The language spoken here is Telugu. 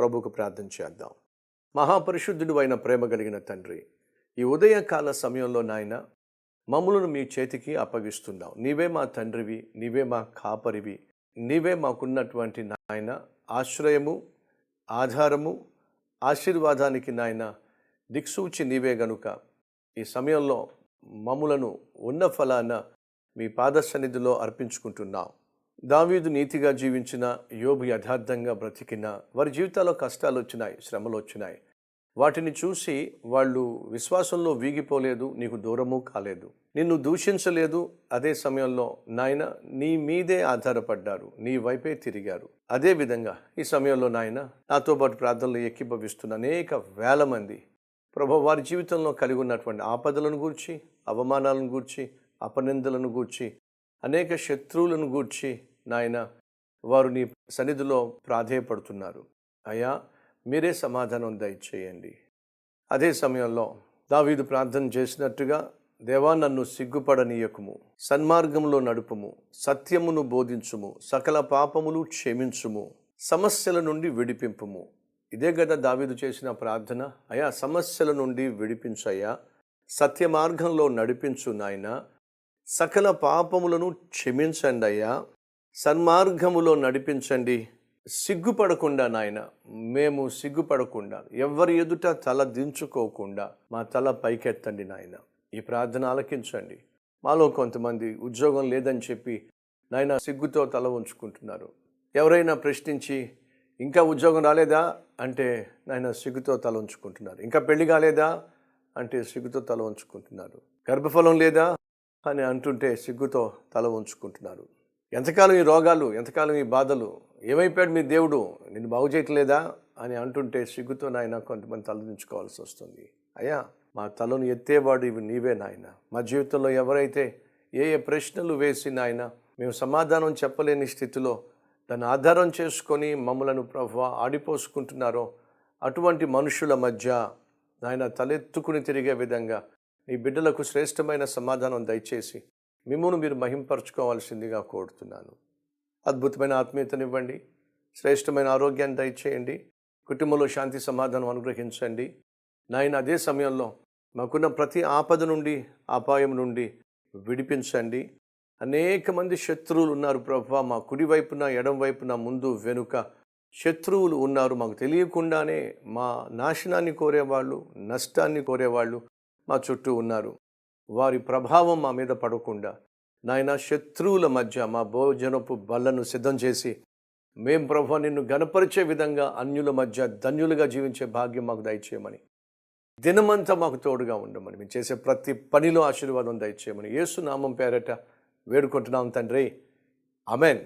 ప్రభుకు ప్రార్థన చేద్దాం. మహాపరిశుద్ధుడు అయిన ప్రేమ కలిగిన తండ్రి ఈ ఉదయకాల సమయంలో నాయన మమ్మలను మీ చేతికి అప్పగిస్తున్నాం నీవే మా తండ్రివి నీవే మా కాపరివి నీవే మాకున్నటువంటి నాయన ఆశ్రయము ఆధారము ఆశీర్వాదానికి నాయన దిక్సూచి నీవే గనుక. ఈ సమయంలో మమ్ములను ఉన్న ఫలాన మీ పాదసన్నిధిలో అర్పించుకుంటున్నాం. దావీదు నీతిగా జీవించిన యోబు యథార్థంగా బ్రతికిన వారి జీవితాల్లో కష్టాలు వచ్చినాయి శ్రమలు వచ్చినాయి. వాటిని చూసి వాళ్ళు విశ్వాసంలో వీగిపోలేదు నీకు దూరము కాలేదు. నిన్ను దూషించలేదు. అదే సమయంలో నాయన నీ మీదే ఆధారపడ్డారు నీ వైపే తిరిగారు. అదే విధంగా ఈ సమయంలో నాయన నాతో పాటు ప్రార్థనలు ఎక్కిభవిస్తున్న అనేక వేల మంది ప్రభు వారి జీవితంలో కలిగి ఉన్నటువంటి ఆపదలను గూర్చి అవమానాలను గూర్చి అపనిందలను గూర్చి అనేక శత్రువులను గూర్చి నాయన వారు నీ సన్నిధిలో ప్రాధేయపడుతున్నారు. అయ్యా మీరే సమాధానం దయచేయండి. అదే సమయంలో దావీదు ప్రార్థన చేసినట్టుగా దేవా నన్ను సిగ్గుపడనీయకుము సన్మార్గంలో నడుపుము సత్యమును బోధించుము సకల పాపములు క్షమించుము సమస్యల నుండి విడిపింపుము. ఇదే కదా దావీదు చేసిన ప్రార్థన. అయా సమస్యల నుండి విడిపించయ్యా సత్య మార్గంలో నడిపించు నాయన సకల పాపములను క్షమించండి అయ్యా. సన్మార్గములో నడిపించండి. సిగ్గుపడకుండా నాయన మేము సిగ్గుపడకుండా ఎవరి ఎదుట తల దించుకోకుండా మా తల పైకెత్తండి నాయన. ఈ ప్రార్థన ఆలకించండి. మాలో కొంతమంది ఉద్యోగం లేదని చెప్పి నాయన సిగ్గుతో తల ఉంచుకుంటున్నారు ఎవరైనా ప్రశ్నించి ఇంకా ఉద్యోగం రాలేదా? అంటే నాయన సిగ్గుతో తల ఉంచుకుంటున్నారు ఇంకా పెళ్ళి కాలేదా? అంటే సిగ్గుతో తల ఉంచుకుంటున్నారు గర్భఫలం లేదా? అని అంటుంటే సిగ్గుతో తల ఉంచుకుంటున్నారు ఎంతకాలం ఈ రోగాలు ఎంతకాలం ఈ బాధలు ఏమైపోయాడు మీ దేవుడు? నేను బాగు చేయట్లేదా? అని అంటుంటే సిగ్గుతో నాయన కొంతమంది తలదించుకోవాల్సి వస్తుంది. అయ్యా మా తలను ఎత్తేవాడు ఇవి నీవే నాయన. మా జీవితంలో ఎవరైతే ఏ ఏ ప్రశ్నలు వేసి నాయన మేము సమాధానం చెప్పలేని స్థితిలో దాన్ని ఆధారం చేసుకొని మమ్మలను ప్రభు ఆడిపోసుకుంటున్నారో అటువంటి మనుషుల మధ్య నాయన తలెత్తుకుని తిరిగే విధంగా నీ బిడ్డలకు శ్రేష్టమైన సమాధానం దయచేసి మిమ్మల్ని మీరు మహింపరచుకోవాల్సిందిగా కోరుతున్నాను. అద్భుతమైన ఆత్మీయతనివ్వండి. శ్రేష్టమైన ఆరోగ్యాన్ని దయచేయండి. కుటుంబంలో శాంతి సమాధానం అనుగ్రహించండి. నాయన అదే సమయంలో మాకున్న ప్రతి ఆపద నుండి అపాయం నుండి విడిపించండి. అనేక మంది శత్రువులు ఉన్నారు ప్రభు. మా కుడి వైపున ఎడం వైపున ముందు వెనుక శత్రువులు ఉన్నారు. మాకు తెలియకుండానే మా నాశనాన్ని కోరేవాళ్ళు నష్టాన్ని కోరేవాళ్ళు మా చుట్టూ ఉన్నారు. వారి ప్రభావం మా మీద పడకుండా నాయన శత్రువుల మధ్య మా భోజనపు బల్లను సిద్ధం చేసి మేం ప్రభు నిన్ను గనపరిచే విధంగా అన్యుల మధ్య ధన్యులుగా జీవించే భాగ్యం మాకు దయచేయమని దినమంతా మాకు తోడుగా ఉండమని మేము చేసే ప్రతి పనిలో ఆశీర్వాదం దయచేయమని యేసు నామం పేరట వేడుకుంటున్నాం తండ్రి. అమెన్